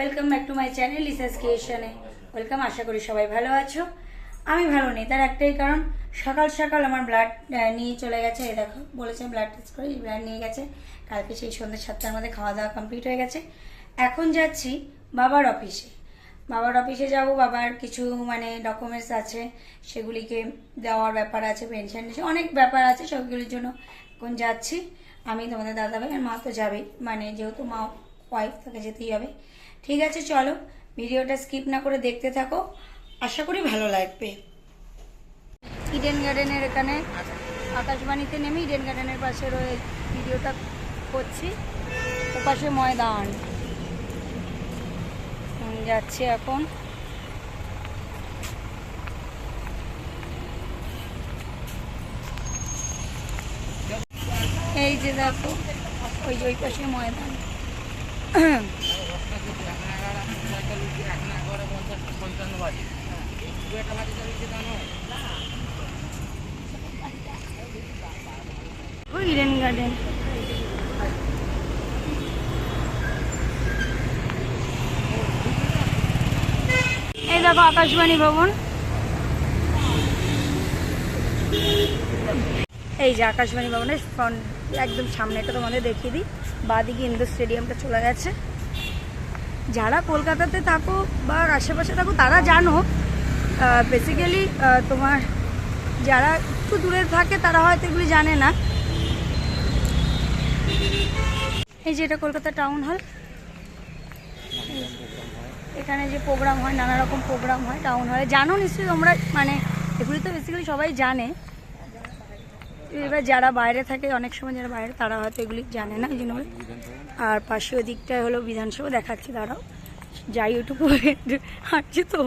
Welcome back to my channel Lisa's ক্রিয়েশনে welcome আশা করি সবাই ভালো আছো। আমি ভালো নেই, তার একটাই কারণ, সকাল সকাল আমার ব্লাড নিয়ে চলে গেছে, এই দেখো, বলেছে ব্লাড টেস্ট করে ব্লাড নিয়ে গেছে। কালকে সেই সন্ধ্যে সাতটার মধ্যে খাওয়া দাওয়া কমপ্লিট হয়ে গেছে। এখন যাচ্ছি বাবার অফিসে বাবার অফিসে যাব, বাবার কিছু মানে ডকুমেন্টস আছে, সেগুলিকে দেওয়ার ব্যাপার আছে পেনশন অনেক ব্যাপার আছে সবগুলির জন্য। এখন যাচ্ছি, আমি তোমাদের দাদা ভাই আর মা তো যাবেই মানে যেহেতু মা ওয়াইফ তাকে যেতেই হবে। ঠিক আছে, চলো, ভিডিওটা স্কিপ না করে দেখতে থাকো। আশা করি ভালো লাগবে। ইডেন গার্ডেনের এখানে আকাশবাণীতে নেমে ইডেন গার্ডেনের পাশে রয়ে ভিডিওটা করছি। ওপাশে ময়দান। যাচ্ছি এখন। এই যে দেখো, ওই যে ওই পাশে ময়দান ওই ইডেন গার্ডেন এই দেখো আকাশবাণী ভবন। এই যে আকাশবাণী ভবনের ফ্রন্ট একদম সামনেটা তোমাদের দেখিয়ে দিই। বাদিকে ইন্দোর স্টেডিয়ামটা চলে গেছে। যারা কলকাতাতে থাকো বা আশেপাশে থাকো, তারা জানো বেসিক্যালি তোমার যারা একটু দূরে থাকে তারা হয়তো এগুলি জানে না। এই যে এটা কলকাতা টাউন হল এখানে যে প্রোগ্রাম হয়, নানা রকম প্রোগ্রাম হয় টাউন হলে জানো নিশ্চয়ই তোমরা মানে এগুলি তো বেসিক্যালি সবাই জানে। এবার যারা বাইরে থাকে, অনেক সময় যারা বাইরে, তারা হয়তো এগুলি জানে না, এই জন্য। আর পাশে ওদিকটায় হলো বিধানসভা, দেখাচ্ছি, দাঁড়াও। যাই ওটুকু হাঁটছি তো।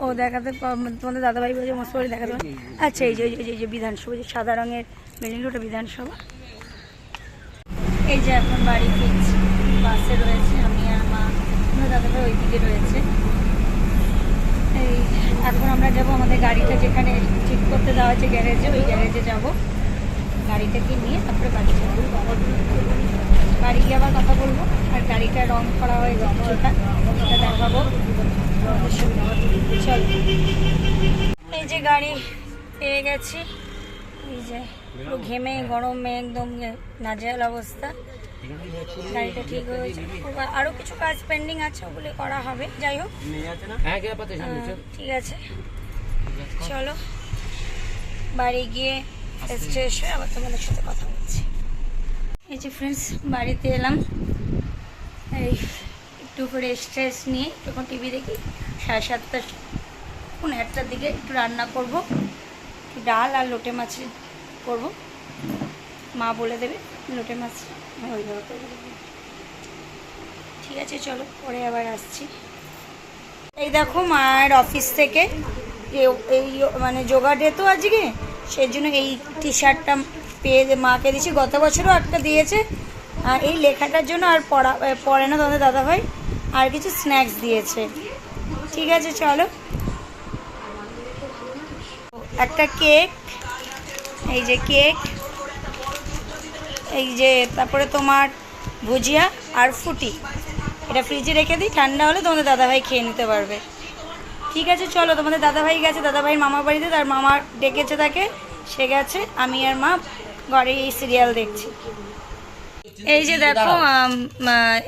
ও দেখাতে পা- তোমাদের দাদাভাই বলছে মস্ত করে দেখাতে আচ্ছা এই যে এই যে- বিধানসভা যে সাদা রঙের বিল্ডিং ওটা বিধানসভা। এই যে এখন বাড়ি ফিরছি বাসে রয়েছে আমি আর মা। আমার দাদাভাই ওইদিকে রয়েছে। এই এখন আমরা যাব আমাদের গাড়িটা যেখানে ঠিক করতে দেওয়া হয়েছে গ্যারেজে ওই গ্যারেজে যাব। গাড়িটাকে নিয়ে তারপরে বাড়ি যাব বাড়ি গিয়ে আবার কথা বলব গাড়িটা রং করা হয়েছে কিছুটা সেটা দেখাবো। চল। এই যে গাড়ি পেয়ে গেছি। এই যে পুরো ঘেমে গরমে একদম নাজেহাল অবস্থা। গাড়িটা ঠিক হয়েছে আরও কিছু কাজ পেন্ডিং আছে ওগুলো করা হবে। যাই হোক। হ্যাঁ চল। ঠিক আছে। চলো। বাড়ি গিয়ে ফ্রেশ হয়ে আবার তোমাদের সাথে কথা বলছি। এই যে ফ্রেন্ডস বাড়িতে এলাম। এই একটু করে স্ট্রেস নিয়ে যখন টিভি দেখি, সাড়ে সাতটা কোন একটার দিকে একটু রান্না করব, একটু ডাল আর লোটে মাছ করব। মা বলে দেবে, লোটে মাছ ওইভাবে ঠিক আছে, চলো, পরে আবার আসছি। এই দেখো মায়ের অফিস থেকে এই মানে যোগা ডে তো আজকে, সেই জন্য এই টি শার্টটা পেয়ে মাকে দিয়েছি, গত বছরও একটা দিয়েছে। এই লেখাটার জন্য আর পড়া পড়ে না তোমাদের দাদাভাই? আর কিছু স্ন্যাক্স দিয়েছে। ঠিক আছে, চলো। একটা কেক, এই যে কেক, এই যে তারপরে তোমার ভুজিয়া আর ফুটি। এটা ফ্রিজে রেখে দিই, ঠান্ডা হলে তোমাদের দাদাভাই খেয়ে নিতে পারবে। ঠিক আছে, চলো, তোমাদের দাদাভাই গেছে, দাদাভাইয়ের মামার বাড়িতে, তার মামা ডেকেছে তাকে, সে গেছে, আমি আর মা ঘরে এই সিরিয়াল দেখছি। এই যে দেখো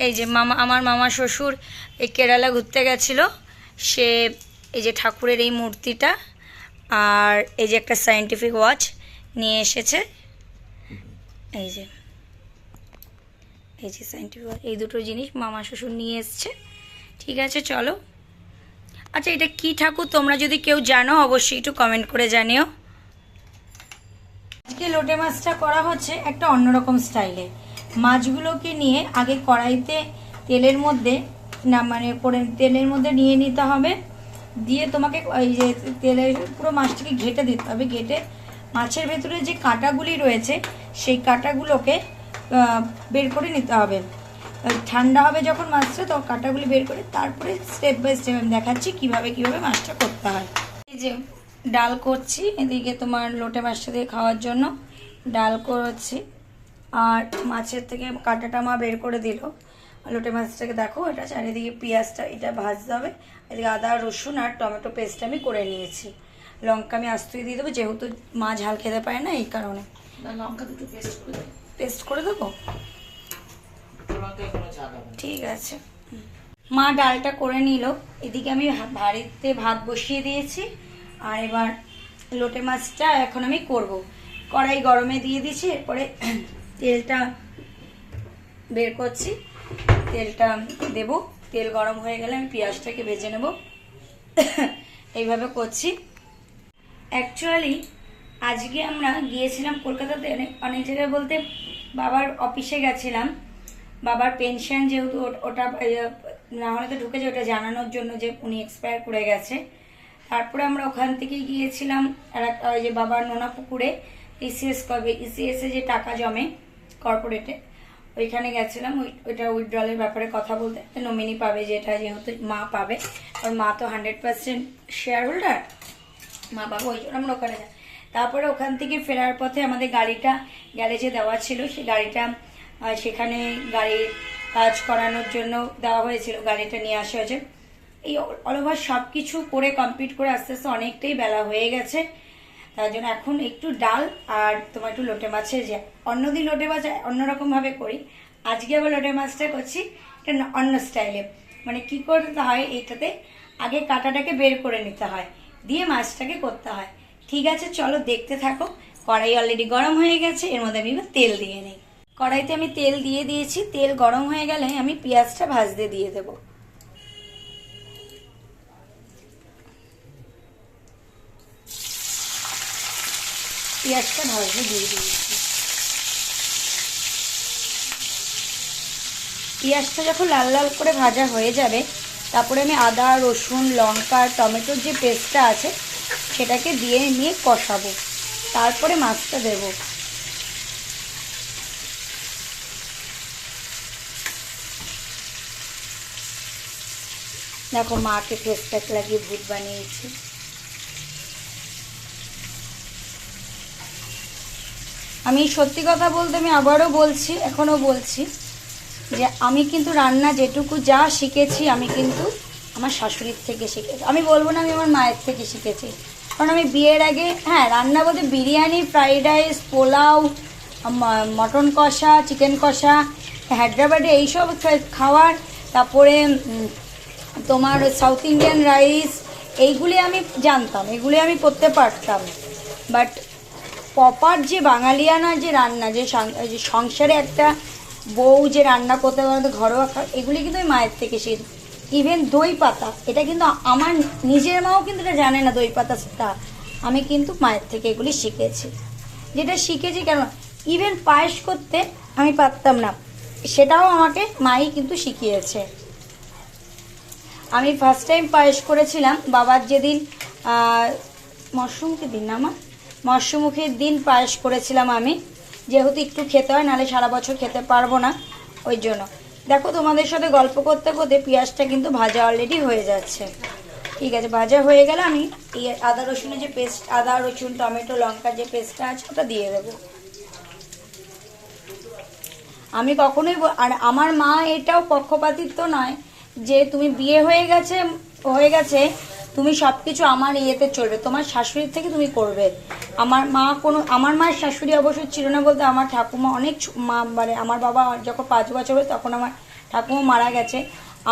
এই যে মামা আমার মামা শ্বশুর এই কেরালা ঘুরতে গেছিল। সে এই যে ঠাকুরের এই মূর্তিটা আর এই যে একটা সায়েন্টিফিক ওয়াচ নিয়ে এসেছে। এই যে এই যে সায়েন্টিফিক ওয়াচ এই দুটো জিনিস মামা শ্বশুর নিয়ে এসছে। ঠিক আছে চলো। আচ্ছা এটা কি ঠাকুর? তোমরা যদি কেউ জানো অবশ্যই একটু কমেন্ট করে জানিও। আজকে লোটে মাছটা করা হচ্ছে একটা অন্যরকম স্টাইলে মাছগুলোকে নিয়ে আগে কড়াইতে তেলের মধ্যে, না মানে করে তেলের মধ্যে নিয়ে নিতে হবে। দিয়ে তোমাকে এই যে তেলে পুরো মাছটিকে ঘেটে দিতে হবে। ঘেটে মাছের ভেতরে যে কাঁটাগুলি রয়েছে, সেই কাঁটাগুলোকে বের করে নিতে হবে। ওই ঠান্ডা হবে যখন মাছটা, তখন কাঁটাগুলি বের করে তারপরে স্টেপ বাই স্টেপ আমি দেখাচ্ছি কীভাবে কীভাবে মাছটা করতে হয়। এই যে ডাল করছি, এদিকে তোমার লোটে মাছটা দিয়ে খাওয়ার জন্য ডাল করছি। আর মাছের থেকে কাঁটাটা মা বের করে দিল। লোটে মাছটাকে দেখো এটা চারিদিকে পেঁয়াজটা এটা ভাজতে হবে। এদিকে আদা রসুন আর টমেটো পেস্ট আমি করে নিয়েছি। লঙ্কা আমি আস্তই দিয়ে দেবো যেহেতু মা ঝাল খেতে পারে না এই কারণে। লঙ্কা দুটো পেস্ট করে দেবো। পেস্ট করে দেবো? ঠিক আছে। মা ডালটা করে নিল। এদিকে আমি বাড়িতে ভাত বসিয়ে দিয়েছি। আর এবার লোটে মাছটা এখন আমি করব। কড়াই গরমে দিয়ে দিয়েছি এরপরে তেলটা বের করছি। তেলটা দেব। তেল গরম হয়ে গেলে আমি পেঁয়াজটাকে ভেজে নেব। এইভাবে করছি। অ্যাকচুয়ালি আজকে আমরা গিয়েছিলাম কলকাতাতে অনেক অনেক জায়গায় বলতে বাবার অফিসে গেছিলাম। বাবার পেনশন যেহেতু, ওট- না হলে তো ঢুকেছে, ওটা জানানোর জন্য যে উনি এক্সপায়ার করে গেছে। তারপরে আমরা ওখান থেকে গিয়েছিলাম, আর একটা ওই যে বাবার নোনা পুকুরে ইসিএস কবে ইসিএস এ যে টাকা জমে কর্পোরেটে ওইখানে গেছিলাম, ওই, ওইটা উইথড্রলের ব্যাপারে কথা বলতে। নমিনি পাবে যেটা, যেহেতু মা পাবে। আর মা তো হান্ড্রেড পার্সেন্ট শেয়ার হোল্ডার মা বাবা ওই জন্য আমরা ওখানে যাই। তারপরে ওখান থেকে ফেরার পথে আমাদের গাড়িটা গ্যারেজে দেওয়া ছিল। সেই গাড়িটা সেখানে গাড়ির কাজ করানোর জন্য দেওয়া হয়েছিল, গাড়িটা নিয়ে আসা হয়েছে। এই অল ওভার সব কিছু করে কমপ্লিট করে আস্তে আস্তে অনেকটাই বেলা হয়ে গেছে। তার জন্য এখন একটু ডাল আর তোমার একটু লোটে মাছের যে অন্যদিন লোটে মাছ অন্যরকম ভাবে করি। আজকে আবার লোটে মাছটা করছি, এটা অন্য স্টাইলে। মানে কি করতে হয় এইটাতে? আগে কাঁটাটাকে বের করে নিতে হয়, দিয়ে মাছটাকে করতে হয়। ঠিক আছে, চলো দেখতে থাকো। কড়াই অলরেডি গরম হয়ে গেছে, এর মধ্যে আমি এবার তেল দিয়ে নিই। কড়াইতে আমি তেল দিয়ে দিয়েছি, তেল গরম হয়ে গেলে আমি পেঁয়াজটা ভাজতে দিয়ে দেবো। পেঁয়াজটা ভাজতে দিয়ে দিয়েছি পেঁয়াজটা যখন লাল লাল করে ভাজা হয়ে যাবে, তারপরে আমি আদা, রসুন, লঙ্কা টমেটোর যে পেস্টটা আছে, সেটাকে দিয়ে নিয়ে কষাবো। তারপরে মাছটা দেব। দেখো মাকে ফেস লাগিয়ে ভূত বানিয়েছি। আমি সত্যি কথা বলতে আমি আবারও বলছি, এখনও বলছি যে আমি কিন্তু রান্না যেটুকু যা শিখেছি, আমি কিন্তু আমার শাশুড়ির থেকে শিখেছি। আমি বলব না আমি আমার মায়ের থেকে শিখেছি। কারণ আমি বিয়ের আগে হ্যাঁ রান্না বলতে biryani, fried rice, pulao mutton কষা, চিকেন কষা, হায়দ্রাবাদে এইসব খাওয়ার, তারপরে তোমার সাউথ ইন্ডিয়ান রাইস, এইগুলি আমি জানতাম, এগুলি আমি করতে পারতাম। বাট প্রপার যে বাঙালিয়ানা যে রান্না, যে সংসারে একটা বউ যে রান্না করতে পারে ঘরোয়া খাবার, এগুলি কিন্তু আমি মায়ের থেকে শিখ ইভেন দই পাতা, এটা কিন্তু আমার নিজের মাও কিন্তু এটা জানে না, দই পাতাটা আমি কিন্তু মায়ের থেকে এগুলি শিখেছি। যেটা শিখেছি কেন? ইভেন পায়েস করতে আমি পারতাম না, সেটাও আমাকে মাই কিন্তু শিখিয়েছে। আমি ফার্স্ট টাইম পায়েস করেছিলাম, বাবার যেদিন মরশুমকে দিন আমার মরশুমুখীর দিন পায়েস করেছিলাম আমি। যেহেতু একটু খেতে হয়, নাহলে সারা বছর খেতে পারব না ওই জন্য। দেখো, তোমাদের সাথে গল্প করতে করতে পেঁয়াজটা কিন্তু ভাজা অলরেডি হয়ে যাচ্ছে। ঠিক আছে, ভাজা হয়ে গেলে আমি এই আদা রসুনের যে পেস্ট আদা, রসুন, টমেটো, লঙ্কার যে পেস্টটা আছে, ওটা দিয়ে দেবো। আমি কখনোই আর আমার মা এটাও পক্ষপাতিত্ব নয় যে তুমি বিয়ে হয়ে গেছে হয়ে গেছে তুমি সব কিছু আমার ইয়েতে চলবে। তোমার শাশুড়ির থেকে তুমি করবে। আমার মা কোনো আমার মায়ের শাশুড়ি অবশ্য ছিল না বলতে আমার ঠাকুমা অনেক মা মানে আমার বাবা যখন পাঁচ বছর হয় তখন আমার ঠাকুমা মারা গেছে।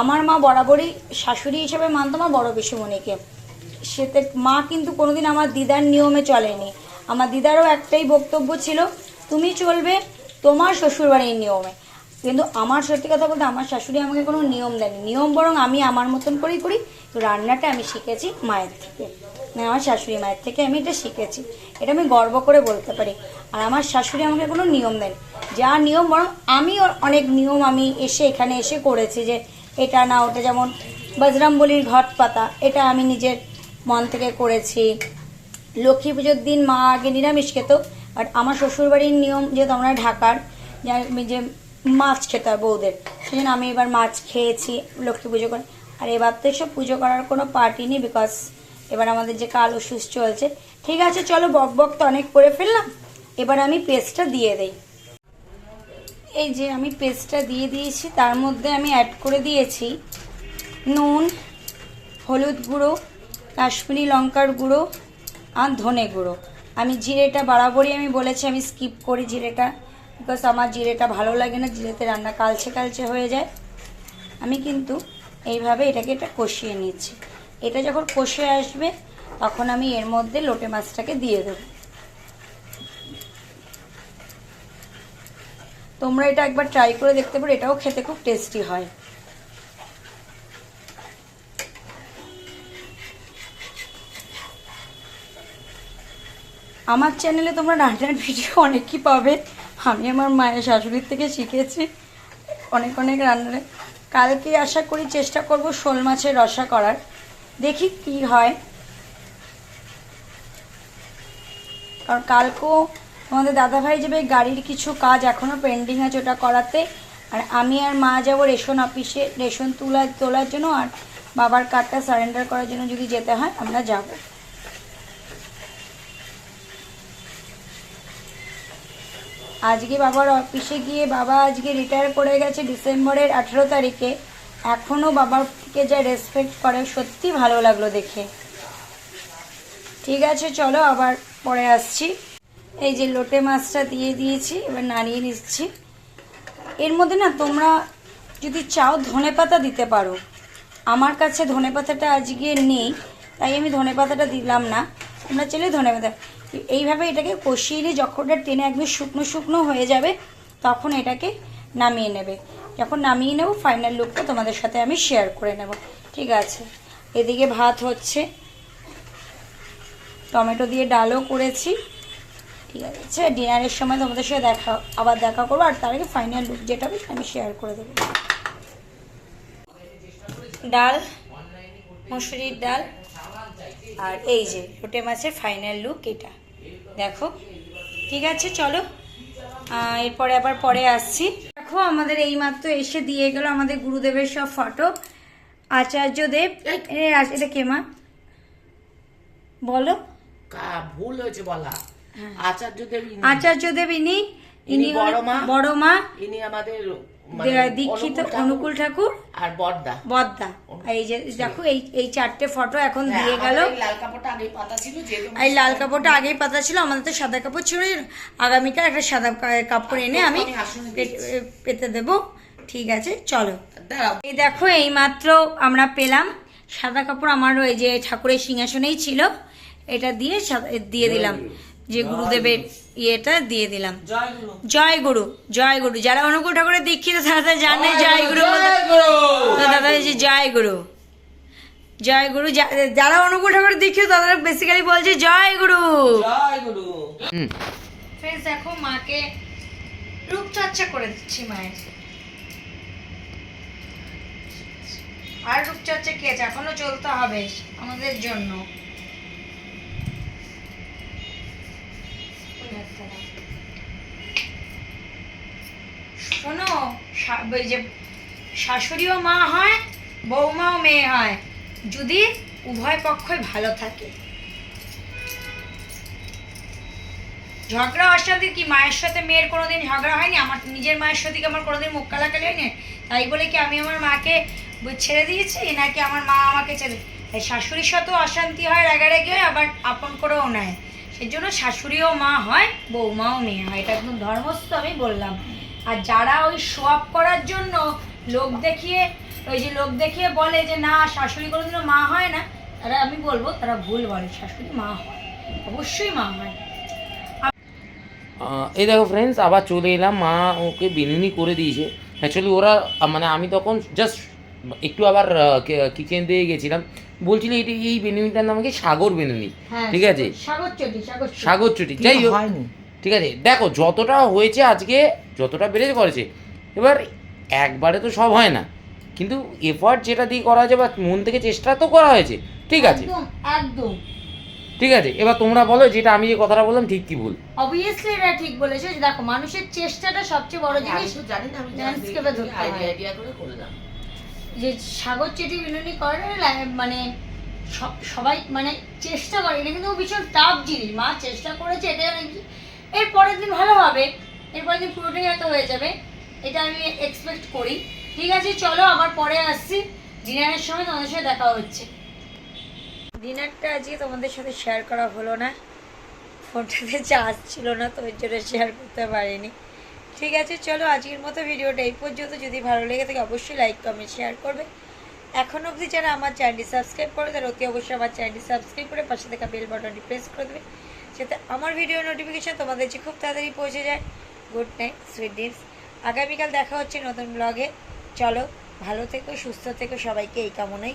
আমার মা বরাবরই শাশুড়ি হিসেবে মানত আমার বড় বেশি পিসুমণিকে। সেতে মা কিন্তু কোনোদিন আমার দিদার নিয়মে চলেনি। আমার দিদারও একটাই বক্তব্য ছিল, তুমি চলবে তোমার শ্বশুরবাড়ির নিয়মে। কিন্তু আমার সত্যি কথা বলতে আমার শাশুড়ি আমাকে কোনো নিয়ম দেয়নি। নিয়ম বরং আমি আমার মতন করেই করি। তো রান্নাটা আমি শিখেছি মায়ের থেকে। মানে আমার শাশুড়ি মায়ের থেকে আমি এটা শিখেছি। এটা আমি গর্ব করে বলতে পারি। আর আমার শাশুড়ি আমাকে কোনো নিয়ম দেয়নি। যা নিয়ম বরং আমিও অনেক নিয়ম আমি এসে এখানে এসে করেছি যে এটা না, ওটা যেমন বজরামবলির ঘট পাতা, এটা আমি নিজের মন থেকে করেছি। লক্ষ্মী পুজোর দিন মা আগে নিরামিষ খেত। আর আমার শ্বশুরবাড়ির নিয়ম যেহেতু আমরা ঢাকার যে মাছ খেতে হয় বউদের। সেই জন্য আমি এবার মাছ খেয়েছি, লক্ষ্মী পুজো করে। আর এবার তো এসব পুজো করার কোনো পার্টি নেই বিকজ এবার আমাদের যে কাল ওষুধ চলছে, ঠিক আছে, চলো বক বক তো অনেক করে ফেললাম। এবার আমি পেস্টটা দিয়ে দেই। এই যে আমি পেস্টটা দিয়ে দিয়েছি, তার মধ্যে আমি অ্যাড করে দিয়েছি নুন, হলুদ গুঁড়ো, কাশ্মীরি লঙ্কার গুঁড়ো আর ধনে গুঁড়ো। আমি জিরেটা বরাবরই আমি বলেছি, আমি স্কিপ করি জিরেটা। বিকজ আমার জিরেটা ভালো লাগে না, জিরেতে রান্না কালচে কালচে হয়ে যায়। আমি কিন্তু এইভাবে এটাকে এটা কষিয়ে নিচ্ছি। এটা যখন কষে আসবে, তখন আমি এর মধ্যে লোটে মাছটাকে দিয়ে দেবো। তোমরা এটা একবার ট্রাই করে দেখতে পারো, এটাও খেতে খুব টেস্টি হয়। আমার চ্যানেলে তোমরা রান্নার ভিডিও অনেকই পাবে। আমি আমার মায়ের শাশুড়ির থেকে শিখেছি অনেক অনেক রান্নার। কালকে আশা করি চেষ্টা করব শোল মাছের রসা করার। দেখি কি হয়। কারণ কালকেও আমাদের দাদাভাই যাবে গাড়ির কিছু কাজ এখনও পেন্ডিং আছে ওটা করাতে, আর আমি আর মা যাব রেশন অফিসে, রেশন তোলা তোলার জন্য আর বাবার কার্ডটা সারেন্ডার করার জন্য যদি যেতে হয় আমরা যাব। আজকে বাবার অফিসে গিয়ে বাবা আজকে রিটায়ার করে গেছে ডিসেম্বরের আঠেরো তারিখে। এখনও বাবাকে যা রেসপেক্ট করে, সত্যি ভালো লাগল দেখে। ঠিক আছে, চলো আবার পরে আসছি। এই যে লোটে মাছটা দিয়ে দিয়েছি, এবার নাড়িয়ে নিচ্ছি। এর মধ্যে না তোমরা যদি চাও ধনে পাতা দিতে পারো। আমার কাছে ধনে পাতাটা আজকে নেই, তাই আমি ধনে পাতাটা দিলাম না। তোমরা চাইলে ধনে পাতা এইভাবে এটাকে কষিয়ে নিয়ে যখন টেনে একদম শুকনো শুকনো হয়ে যাবে, তখন এটাকে নামিয়ে নেবে। যখন নামিয়ে নেব ফাইনাল লুকটা তোমাদের সাথে আমি শেয়ার করে নেব। ঠিক আছে? এদিকে ভাত হচ্ছে। টমেটো দিয়ে ডালও করেছি। ঠিক আছে? ডিনারের সময় তোমাদের সাথে দেখা, আবার দেখা করব, আর তার আগে ফাইনাল লুক যেটা হবে আমি শেয়ার করে দেবো। ডাল, মুসুরির ডাল, আর এই যে লোটে মাছের ফাইনাল লুক এটা। দেখো। ঠিক আছে চলো। এরপরে আবার পরে আসছি। দেখো আমাদের এইমাত্র এসে দিয়ে গেল আমাদের গুরুদেবের সব ফটো আচার্যদেব এ, আ- এটা কে মা? বলো। ভুল হয়েছে বলা। আচার্য দেব ইনি। আচার্যদেব ইনি ইনি বড় মা। বড় মা। ইনি আমাদের দীক্ষিত অনুকূল ঠাকুর আর বর্দা বদ্দা। এই যে দেখো এই এই চারটে ফটো এখন হ্যাঁ, দিয়ে গেল। লাল কাপড়টা আগেই পাতা ছিল এই লাল কাপড়টা আগেই পাতা ছিল আমাদের তো সাদা কাপড় ছিল। আগামীকাল একটা সাদা কাপড় এনে আমি পেতে দেবো। ঠিক আছে চলো। এই দেখো এই মাত্র আমরা পেলাম। সাদা কাপড় আমার ওই যে ঠাকুরের সিংহাসনেই ছিল। এটা দিয়ে সাদা- দিয়ে দিলাম। যে গুরুদেবের ইয়েটা দিয়ে দিলাম। জয় গুরু। জয় গুরু যারা অনুকূল ঠাকুরের দীক্ষিত তারা জানে জয় গুরু দাদা যে জয় গুরু। জয় গুরু যারা অনুকূল ঠাকুরের দীক্ষিত তারা বেসিক্যালি বলছে জয় গুরু। জয় গুরু। ফ্রেন্ডস দেখো মাকে রূপচর্চা করে দিচ্ছি মায়ের। আর রূপচর্চা কি আছে? এখনও চলতে হবে আমাদের জন্য। শোনো ওই যে শাশুড়িও মা হয়, বৌমাও মেয়ে হয়, যদি উভয় পক্ষই ভালো থাকে। ঝগড়া অশান্তি কি, মায়ের সাথে মেয়ের কোনোদিন ঝগড়া হয়নি? আমার নিজের মায়ের সাথে আমার কোনোদিন মুখ কালাকালি হয়নি? তাই বলে কি আমি আমার মাকে ছেড়ে দিয়েছি, নাকি আমার মা আমাকে ছেড়ে তাই শাশুড়ির সাথেও অশান্তি হয়, রাগারাগি হয়, আবার আপন করেও নেয়। সেজন্য শাশুড়িও মা হয়, বৌমাও মেয়ে হয়। এটা একদম ধর্মস্থ আমি বললাম। আর যারা ওই শো আপ করার জন্য লোক দেখিয়ে ওই যে লোক দেখিয়ে বলে যে না শাশুড়ি কোনোদিনও মা হয় না। তারা আমি বলব তারা ভুল বলে শাশুড়ি মা হয়। অবশ্যই মা হয়। এই দেখো ফ্রেন্ডস আবার চলে এলাম। মা ওকে বিনুনি করে দিয়েছে। অ্যাকচুয়ালি ওরা মানে আমি তখন জাস্ট একটু আবার কিচেন দিয়ে গেছিলাম। বলছিল এটি এই বেনুনিটার নাম কি? সাগর বেনুনি। হ্যাঁ, ঠিক আছে? সাগর চটি সাগর চটি। সাগর চুটি। যাই হোক। ঠিক আছে? দেখো যতটা হয়েছে আজকে যতটা বেড়েছে করেছে। এবার একবারে তো সব হয় না। কিন্তু এফার্ট যেটা দিয়ে করা হয়েছে বা মন থেকে চেষ্টা তো করা হয়েছে। ঠিক আছে? একদম একদম। ঠিক আছে? এবার তোমরা বলো যেটা আমি যে কথাটা বললাম ঠিক কি ভুল? অবভিয়াসলি এটা ঠিক বলেছ। যে দেখো মানুষের চেষ্টাটা সবচেয়ে বড় জিনিস। জানি না আমি landscape এ ধরতে আইডিয়া করে করলাম। যে সাগর চেটি বিনুনি করে মানে সব- সবাই মানে চেষ্টা করে। এটা কিন্তু ভীষণ টাফ জিনিস। মা চেষ্টা করেছে এটা নাকি এর পরের দিন ভালো হবে। এর পরের দিন পুরোটাই হয়তো হয়ে যাবে। এটা আমি এক্সপেক্ট করি। ঠিক আছে, চলো আবার পরে আসছি। ডিনারের সময় তোমাদের সাথে দেখা হচ্ছে। ডিনারটা আজকে তোমাদের সাথে শেয়ার করা হলো না। ফোনটাতে চার্জ ছিল না, তো ওই জন্য শেয়ার করতে পারিনি। ঠিক আছে, চলো আজকের মতো ভিডিওটা এই পর্যন্ত। যদি ভালো লেগে থাকে অবশ্যই লাইক কমেন্ট শেয়ার করবে। এখন অবধি যারা আমার চ্যানেলটি সাবস্ক্রাইব করে তারা অতি অবশ্যই আমার চ্যানেলটি সাবস্ক্রাইব করে পাশে থাকা বেল বাটনটি প্রেস করে দেবে। যাতে আমার ভিডিও নোটিফিকেশান তোমাদের কাছে খুব তাড়াতাড়ি পৌঁছে যায়। গুড নাইট সুইট ড্রিমস আগামীকাল দেখা হচ্ছে নতুন ব্লগে চলো, ভালো থেকো, সুস্থ থেকো সবাইকে, এই কামনাই।